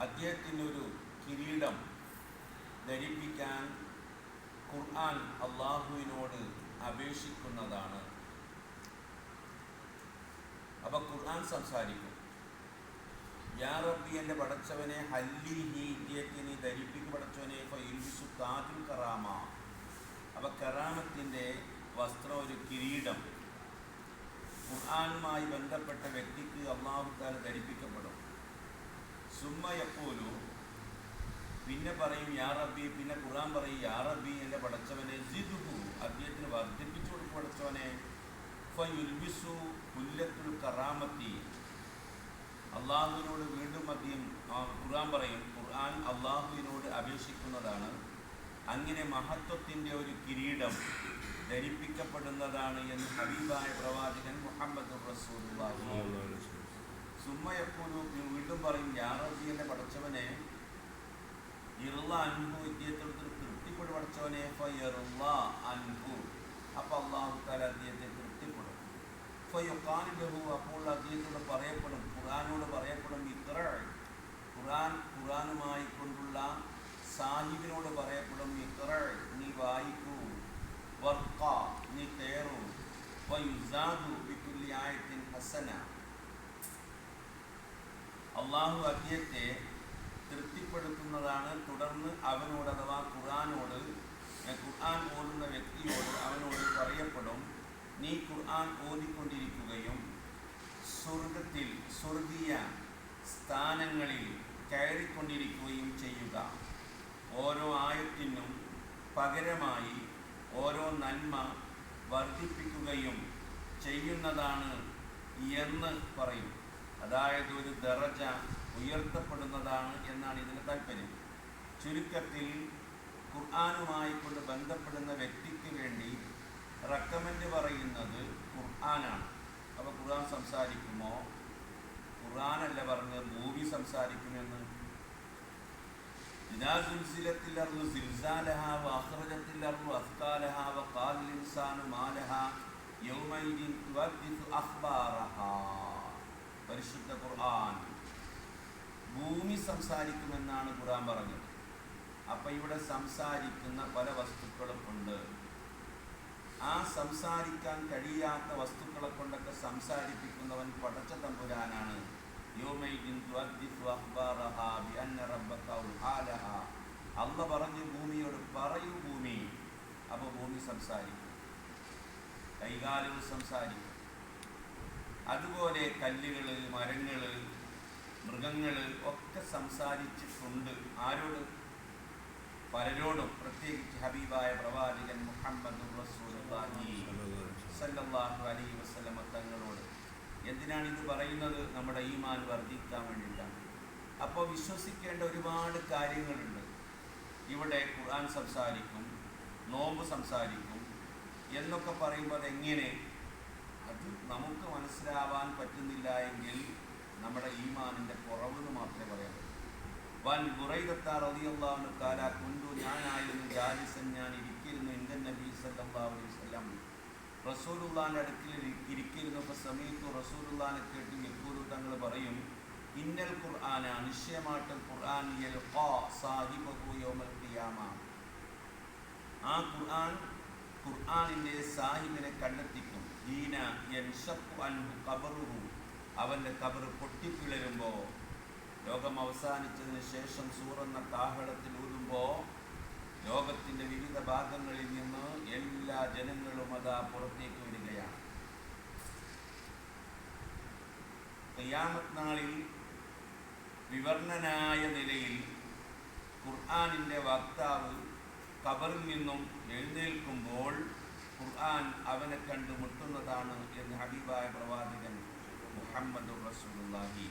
അദ്ദേഹത്തിനൊരു കിരീടം ധരിപ്പിക്കാൻ ഖുർആൻ അള്ളാഹുവിനോട് അപേക്ഷിക്കുന്നതാണ്. അപ്പൊ ഖുർആൻ സംസാരിക്കും. യാ റബ്ബി എന്റെ പടച്ചവനെ ഹല്ലി ഹി ഇദ്ദേഹത്തിന് ധരിപ്പിക്ക്. പടച്ചവനെ ഫയിൽബിസു താജുൽ കറാമ. അപ്പൊ കറാമത്തിന്റെ വസ്ത്രം ഒരു കിരീടം. ഖുർആനുമായി ബന്ധപ്പെട്ട വ്യക്തിക്ക് അള്ളാഹു താല ധരിപ്പിക്കപ്പെടും. സുമ്മ പിന്നെ പറയും യാ റബ്ബി പിന്നെ ഖുർആൻ പറയും യാ റബ്ബി എന്റെ പടച്ചവനെ ജിദുഹു അദ്ദേഹത്തിന് വർദ്ധിപ്പിച്ചു കൊടുക്കും പടച്ചവനെ. ഫയുൽബിസു പുല്ലത്തുൽ കറാമത്തി. അള്ളാഹുവിനോട് വീണ്ടും അദ്ദേഹം ഖുർആൻ പറയും. ഖുർആൻ അള്ളാഹുവിനോട് അപേക്ഷിക്കുന്നതാണ്. അങ്ങനെ മഹത്വത്തിന്റെ ഒരു കിരീടം ധരിപ്പിക്കപ്പെടുന്നതാണ് എന്ന് ഹബീബായ പ്രവാചകൻ മുഹമ്മദ് റസൂലുള്ളാഹി സുമ്മയപ്പോലും വീണ്ടും പറയും യാറബിയുടെ പടച്ചവനെ ഇറുള്ള അൻഹു ഇദ്ദേഹത്തോട് തൃപ്തിപ്പെട്ട് പഠിച്ചവനെ ഫയറുള്ള അൻഹു. അപ്പോൾ അള്ളാഹു താല അദ്ദേഹത്തെ തൃപ്തിപ്പെടും. ഫയുഖാനിലഹു അപ്പോൾ അദ്ദേഹത്തോട് പറയപ്പെടും ഖുർആാനോട് പറയപ്പെടും ഇത്ര ഖുർആൻ ഖുർആനുമായി കൊണ്ടുള്ള സാഹിബിനോട് പറയപ്പെടും ഇത്ര നീ വായിക്കൂ വർക്ക നീ കയറൂ ഫയുസാദു വിക്കുല്ലി ആയത്തിൻ ഹസന. അള്ളാഹു അദ്ദേഹത്തെ തൃപ്തിപ്പെടുത്തുന്നതാണ്. തുടർന്ന് അവനോട് അഥവാ ഖുർആാനോട് ഖുർആൻ ഓടുന്ന വ്യക്തിയോട് അവനോട് പറയപ്പെടും നീ ഖുർആൻ ഓതിക്കൊണ്ടിരിക്കുകയും സ്വർഗത്തിൽ സ്വർഗീയ സ്ഥാനങ്ങളിൽ കയറിക്കൊണ്ടിരിക്കുകയും ചെയ്യുക. ഓരോ ആയത്തിനും പകരമായി ഓരോ നന്മ വർദ്ധിപ്പിക്കുകയും ചെയ്യുന്നതാണ് എന്ന് പറയും. അതായത് ഒരു ദറജ ഉയർത്തപ്പെടുന്നതാണ് എന്നാണ് ഇതിന് താല്പര്യം ചുരുക്കത്തിൽ ഖുർആാനുമായി കൊണ്ട് ബന്ധപ്പെടുന്ന വ്യക്തിക്ക് വേണ്ടി റെക്കമെൻഡ് പറയുന്നത് ഖുർആനാണ് അപ്പോൾ ഖുർആൻ സംസാരിക്കുമോ ഖുർആനല്ല പറഞ്ഞ് മൂവി സംസാരിക്കുമെന്ന് إذا زلزلت الأرض زلزالها وأخرجت الأرض أثقالها وقال الإنسان ما لها يومئذ تحدث أخبارها പരിശുദ്ധ ഖുർആൻ. ഭൂമി സംസാരിക്കുമെന്നാണ് ഖുർആൻ പറഞ്ഞത്. അപ്പം ഇവിടെ സംസാരിക്കുന്ന പല വസ്തുക്കളും ഉണ്ട്. ആ സംസാരിക്കാൻ കഴിയാത്ത വസ്തുക്കളെ കൊണ്ടൊക്കെ സംസാരിപ്പിക്കുന്നവൻ പടച്ച തമ്പുരാനാണ്. അല്ല പറഞ്ഞു ഭൂമിയോട് പറയൂ ഭൂമി. അപ്പോൾ ഭൂമി സംസാരിക്കും. കൈകാലവും സംസാരിക്കും. അതുപോലെ കല്ലുകൾ മരങ്ങൾ മൃഗങ്ങൾ ഒക്കെ സംസാരിച്ചിട്ടുണ്ട്. ആരോട്? പലരോടും. പ്രത്യേകിച്ച് ഹബീബായ പ്രവാചകൻ മുഹമ്മദ് അലൈഹി വസല്ലമ തങ്ങളോട്. എന്തിനാണ് ഇത് പറയുന്നത്? നമ്മുടെ ഈമാൻ വർദ്ധിക്കാൻ വേണ്ടിയിട്ടാണ്. അപ്പോൾ വിശ്വസിക്കേണ്ട ഒരുപാട് കാര്യങ്ങളുണ്ട്. ഇവിടെ ഖുർആൻ സംസാരിക്കും നോമ്പ് സംസാരിക്കും എന്നൊക്കെ പറയുമ്പോൾ അതെങ്ങനെ അത് നമുക്ക് മനസ്സിലാവാൻ പറ്റുന്നില്ല എങ്കിൽ നമ്മുടെ ഈമാനിന്റെ കുറവെന്ന് മാത്രമേ പറയാൻ പറ്റൂ. വൻ ബുറൈദത്താർ റളിയല്ലാഹു കാല കുന്തു ഞാനായിരുന്നു ജാലിസൻ ഞാൻ ഇരിക്കിരുന്നു ഇന്ത്യൻ നബി സല്ലല്ലാഹു അലൈഹി വസല്ലം. റസൂലുള്ളാന്റെ അടുക്കൽ ഇരി- ഇരിക്കിരുന്നപ്പോൾ സമയത്ത് റസൂലുള്ളാനെ കേട്ട് യക്കൂരു തങ്ങൾ പറയും ഇന്നൽ ഖുർആന നിശ്ചയമായിട്ടും ഖുർആൻ യൗമൽ ആ ഖുർആൻ ഖുർആാനിന്റെ സാഹിബിനെ കണ്ടെത്തിക്കും. ഖബറുഹു അവന്റെ കബർ പൊട്ടിപ്പിളരുമ്പോൾ ലോകം അവസാനിച്ചതിന് ശേഷം സൂറെന്ന കാഹളത്തിൽ ഊതുമ്പോൾ ലോകത്തിന്റെ വിവിധ ഭാഗങ്ങളിൽ നിന്ന് എല്ലാ ജനങ്ങളും അതാ പുറത്തേക്ക് ഖിയാമത്ത് നാളിൽ വിവർണനായ നിലയിൽ ഖുർആാനിന്റെ വക്താവ് കബറിൽ നിന്നും എഴുന്നേൽക്കുമ്പോൾ ഖുർആൻ അവനെ കണ്ട് മുട്ടുന്നതാണ് എന്ന് ഹബീബായ പ്രവാചകൻ മുഹമ്മദ് റസൂലുള്ളാഹി